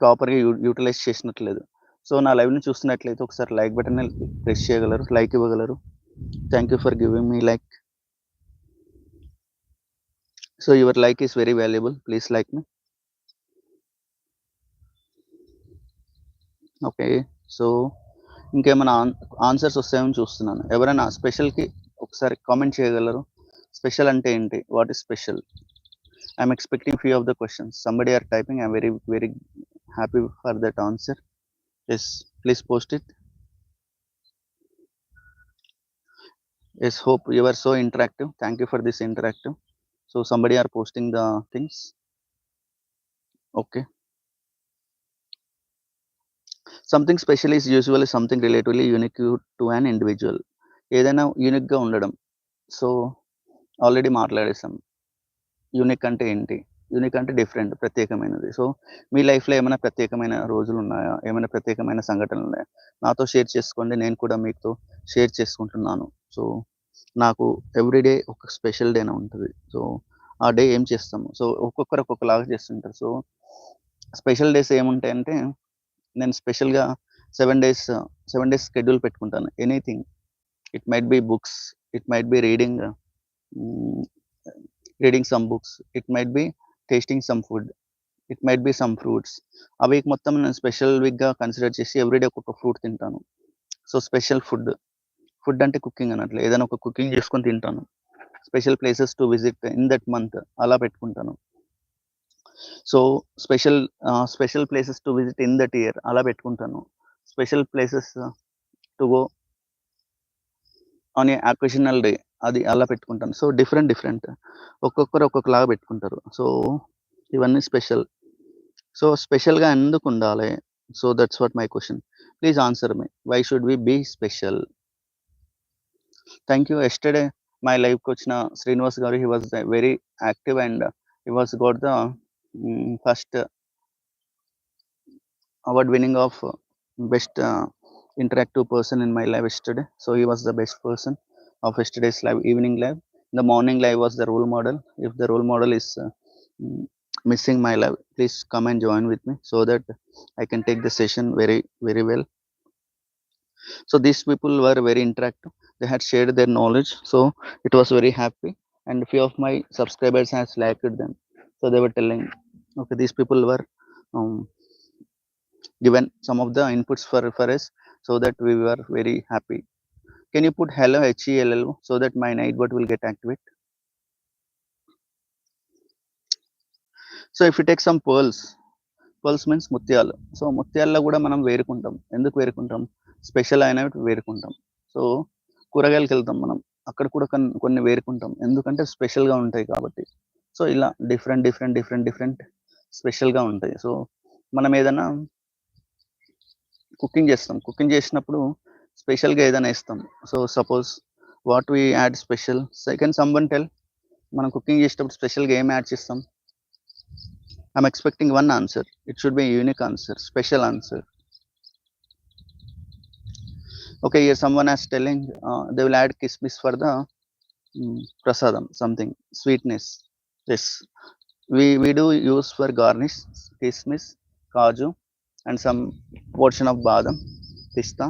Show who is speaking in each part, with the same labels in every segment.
Speaker 1: ప్రాపర్గా you utilise చేసినట్లేదు. So నా లైవ్ని చూస్తున్నట్లయితే ఒకసారి లైక్ బటన్ ప్రెస్ చేయగలరు లైక్ ఇవ్వగలరు. Thank you for giving me like so your like is very valuable please like me okay so ఇంకేమైనా ఆన్సర్స్ వస్తాయని చూస్తున్నాను. ఎవరైనా స్పెషల్కి ఒకసారి కామెంట్ చేయగలరు? స్పెషల్ అంటే ఏంటి? What is special I'm expecting few of the questions somebody are typing I'm very very happy for that answer yes please post it yes hope you are so interactive thank you for this interactive so somebody are posting the things okay something special is usually something relatively unique to an individual ఏదైనా యూనిక్గా ఉండడం. So already మాట్లాడేసాం unique అంటే ఏంటి? Unique అంటే different ప్రత్యేకమైనది. So మీ లైఫ్లో ఏమైనా ప్రత్యేకమైన రోజులు ఉన్నాయా ఏమైనా ప్రత్యేకమైన సంఘటనలు ఉన్నాయా నాతో షేర్ చేసుకోండి. నేను కూడా మీతో షేర్ చేసుకుంటున్నాను. సో నాకు ఎవ్రీడే ఒక స్పెషల్ డేనే ఉంటుంది. సో ఆ డే ఏం చేస్తాము సో ఒక్కొక్కరు ఒక్కొక్కలాగా చేస్తుంటారు. సో స్పెషల్ డేస్ ఏముంటాయంటే నేను స్పెషల్గా seven days seven days schedule పెట్టుకుంటాను. Anything. It might be books it might be reading reading some books it might be tasting some food it might be some fruits ఆ week మొత్తం నేను special వీక్గా consider చేసి everyday ఒక్కొక్క fruit తింటాను. So special food food అంటే cooking అన్నట్లు. ఏదైనా ఒక కుకింగ్ చేసుకొని తింటాను. Special places to visit in that month అలా పెట్టుకుంటాను. So special special places to visit in that year అలా పెట్టుకుంటాను. Special places to go on a occasional day అది అలా పెట్టుకుంటాను. So different different. ఒక్కొక్కరు ఒక్కొక్కలాగా పెట్టుకుంటారు. సో ఇవన్నీ స్పెషల్. సో స్పెషల్గా ఎందుకు ఉండాలి? So that's what my question please answer me why should we be special thank you yesterday my లైఫ్కి వచ్చిన Srinivas garu he was very active and he was got the first award winning of best interactive person in my life yesterday so he was the best person of yesterday's live evening live. The morning live was the role model. If the role model is uh, mm, missing my live please come and join with me so that i can take the session very very well. So these people were very interactive. They had shared their knowledge so it was very happy. And few of my subscribers has liked them so they were telling okay these people were um, given some of the inputs for, for us so that we were very happy. Can you put hello HELL so that my nightbot will get activate? So if you take some pearls pearls means ముత్యాలు. So ముత్యాల్లో కూడా మనం వేరుకుంటాం. ఎందుకు వేరుకుంటాం? Special అయినవి వేరుకుంటాం. So కూరగాయలకు వెళ్తాం మనం. అక్కడ కూడా కొన్ని కొన్ని వేరుకుంటాం. ఎందుకంటే స్పెషల్గా ఉంటాయి కాబట్టి. సో ఇలా డిఫరెంట్ డిఫరెంట్ డిఫరెంట్ డిఫరెంట్ స్పెషల్గా ఉంటాయి. సో మనం ఏదైనా కుకింగ్ చేస్తాం. కుకింగ్ చేసినప్పుడు స్పెషల్గా ఏదైనా ఇస్తాం so suppose what we add special second someone tell మనం కుకింగ్ చేసేటప్పుడు స్పెషల్గా ఏం యాడ్ చేస్తాం I'm expecting one answer it should be unique answer special answer okay here someone is telling uh, they will add kismis for the mm, prasadam something sweetness yes we we do use for garnish kismis kaju and some portion of badam pista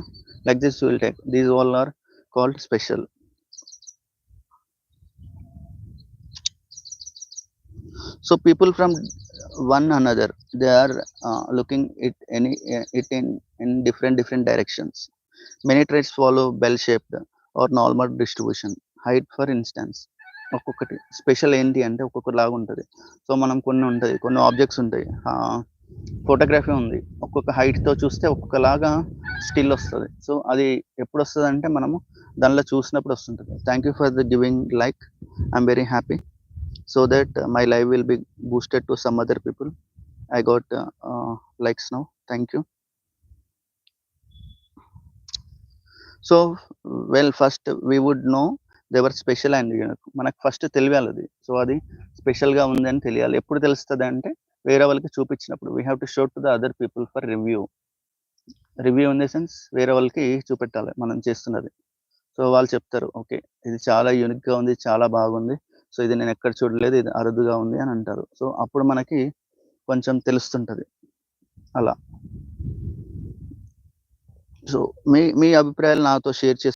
Speaker 1: like this we will take these all are called special so people from one another they are uh, looking it any it in in different different directions many traits follow bell shaped or normal distribution height for instance ఒక్కొక్కటి special ఏంటి అంటే ఒక్కొక్క లాగా ఉంటుంది so మనం కొన్ని ఉంటుంది కొన్ని ఆబ్జెక్ట్స్ ఉంటాయి ఫోటోగ్రఫీ ఉంది ఒక్కొక్క హైట్తో చూస్తే ఒక్కొక్కలాగా స్టిల్ వస్తుంది. సో అది ఎప్పుడు వస్తుంది అంటే మనము దానిలో చూసినప్పుడు వస్తుంటుంది. Thank you for the giving like I'm very happy so that my life will be boosted to some other people I got likes now thank you so well first we would know we special and మనకు first తెలియాలి అది. So అది స్పెషల్గా ఉంది అని తెలియాలి. ఎప్పుడు తెలుస్తుంది అంటే వేరే వాళ్ళకి చూపించినప్పుడు. We have to show to the other people for review review in the sense వేరే వాళ్ళకి చూపెట్టాలి మనం చేస్తున్నది. సో వాళ్ళు చెప్తారు ఓకే ఇది చాలా యూనిక్గా ఉంది చాలా బాగుంది. సో ఇది నేను ఎక్కడ చూడలేదు ఇది అరుదుగా ఉంది అని అంటారు. సో అప్పుడు మనకి కొంచెం తెలుస్తుంటది. అలా. సో మీ మీ అభిప్రాయాలు నాతో షేర్ చేసి